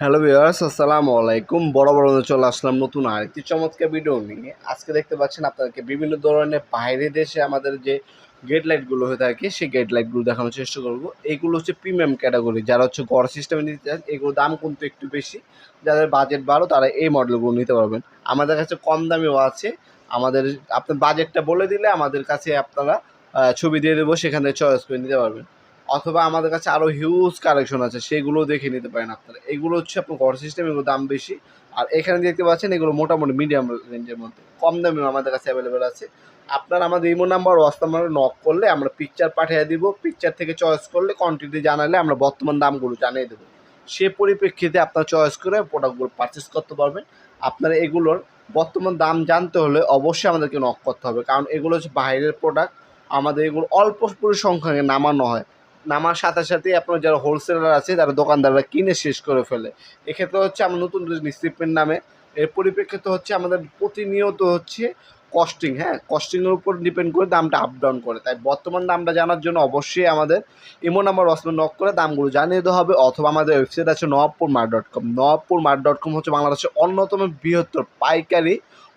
Hello viewers আসসালামু আলাইকুম। বড় বড় চলে আসলাম নতুন আরেকটি চমৎকার ভিডিও নিয়ে। আজকে দেখতে পাচ্ছেন আপনাদেরকে বিভিন্ন ধরনের বাইরে দেশে আমাদের যে গেট লাইটগুলো হয়ে থাকে, সেই গেট লাইটগুলো দেখানোর চেষ্টা করব। এইগুলো হচ্ছে প্রিমিয়াম ক্যাটাগরি যারা হচ্ছে গড় সিস্টেমে নিতে চান, এগুলোর দাম কিন্তু একটু বেশি। যাদের বাজেট ভালো, তারা এই মডেলগুলো নিতে পারবেন। আমাদের কাছে কম দামেও আছে। আমাদের, আপনার বাজেটটা বলে দিলে আমাদের কাছে আপনারা ছবি দিয়ে দেবো, সেখান চয়েস করে নিতে পারবেন। অথবা আমাদের কাছে আরও হিউজ কালেকশন আছে, সেগুলো দেখে নিতে পারেন আপনারা। এগুলো হচ্ছে আপনার ঘর সিস্টেম এগুলো দাম বেশি। আর এখানে দেখতে পাচ্ছেন, এগুলো মোটামুটি মিডিয়াম রেঞ্জের মধ্যে। কম দামে আমাদের কাছে অ্যাভেলেবেল আছে। আপনার আমাদের ইমো নাম্বার ওয়াস নাম্বার নক করলে আমরা পিকচার পাঠিয়ে দিব। পিকচার থেকে চয়েস করলে কোয়ান্টিটি জানালে আমরা বর্তমান দামগুলো জানিয়ে দেবো। সে পরিপ্রেক্ষিতে আপনার চয়েস করে প্রোডাক্টগুলো পারচেস করতে পারবেন। আপনারা এগুলোর বর্তমান দাম জানতে হলে অবশ্যই আমাদেরকে নক করতে হবে। কারণ এগুলো হচ্ছে বাইরের প্রোডাক্ট আমাদের এগুলো অল্প পরিসংখ্যানে নামানো হয়। নামার সাথে সাথে আপনার যারা হোলসেলার আছে, তারা দোকানদাররা কিনে শেষ করে ফেলে। এক্ষেত্রে হচ্ছে আমরা নতুন নিশ্চিপের নামে। এর পরিপ্রেক্ষিতে হচ্ছে আমাদের প্রতিনিয়ত হচ্ছে কস্টিং হ্যাঁ? কস্টিংয়ের উপর ডিপেন্ড করে দামটা আপ ডাউন করে। তাই বর্তমান দামটা জানার জন্য অবশ্যই আমাদের ইমো নাম্বার অসলে নক করে দামগুলো জানিয়ে দেওয়া হবে, অথবা আমাদের ওয়েবসাইট আছে Nawabpur mart dot com Nawabpur mart dot com হচ্ছে বাংলাদেশের অন্যতম বৃহত্তর পাইকারি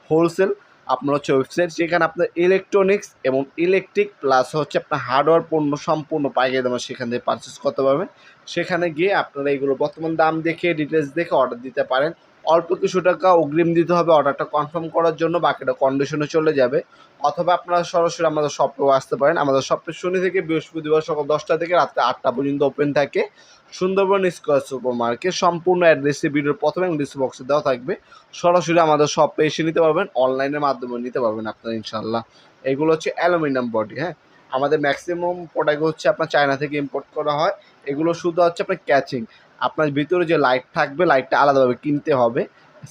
হোলসেল আপনার হচ্ছে ওয়েবসাইট যেখানে আপনার ইলেকট্রনিক্স এবং ইলেকট্রিক প্লাস হচ্ছে আপনার হার্ডওয়্যার পণ্য সম্পূর্ণ পাইকারি দামে সেখান থেকে পারচেস করতে পারবেন। সেখানে গিয়ে আপনারা এগুলো বর্তমান দাম দেখে ডিটেলস দেখে অর্ডার দিতে পারেন। অল্প কিছু টাকা অগ্রিম দিতে হবে অর্ডারটা কনফার্ম করার জন্য বাকিটা কন্ডিশনে চলে যাবে। অথবা আপনারা সরাসরি আমাদের শপেও আসতে পারেন। আমাদের শপে শনি থেকে বৃহস্পতিবার সকাল দশটা থেকে রাত্রে আটটা পর্যন্ত ওপেন থাকে। সুন্দরবন স্কোয়ার সুপার মার্কেট সম্পূর্ণ অ্যাড্রেসে ভিডিওর প্রথমে ডিসক্রিপশন বক্সে দেওয়া থাকবে। সরাসরি আমাদের শপে এসে নিতে পারবেন অনলাইনের মাধ্যমে নিতে পারবেন আপনারা ইনশাল্লাহ এগুলো হচ্ছে অ্যালুমিনিয়াম বডি হ্যাঁ? আমাদের ম্যাক্সিমাম প্রোডাক্ট হচ্ছে আপনার চায়না থেকে ইম্পোর্ট করা হয়। এগুলো শুধু হচ্ছে আপনার ক্যাচিং আপনার ভিতরে যে লাইট থাকবে লাইটটা আলাদাভাবে কিনতে হবে।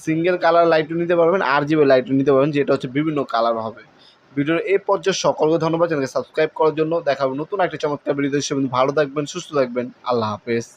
সিঙ্গেল কালার লাইটও নিতে পারবেন আর জিবি লাইটও নিতে পারবেন, যেটা হচ্ছে বিভিন্ন কালার হবে। ভিডিওর এই পর্যায়ে সকলকে ধন্যবাদ, চ্যানেলকে সাবস্ক্রাইব করার জন্য। দেখাবো নতুন একটা চমৎকার ভিডিও ভালো থাকবেন, সুস্থ থাকবেন। আল্লাহ হাফেজ।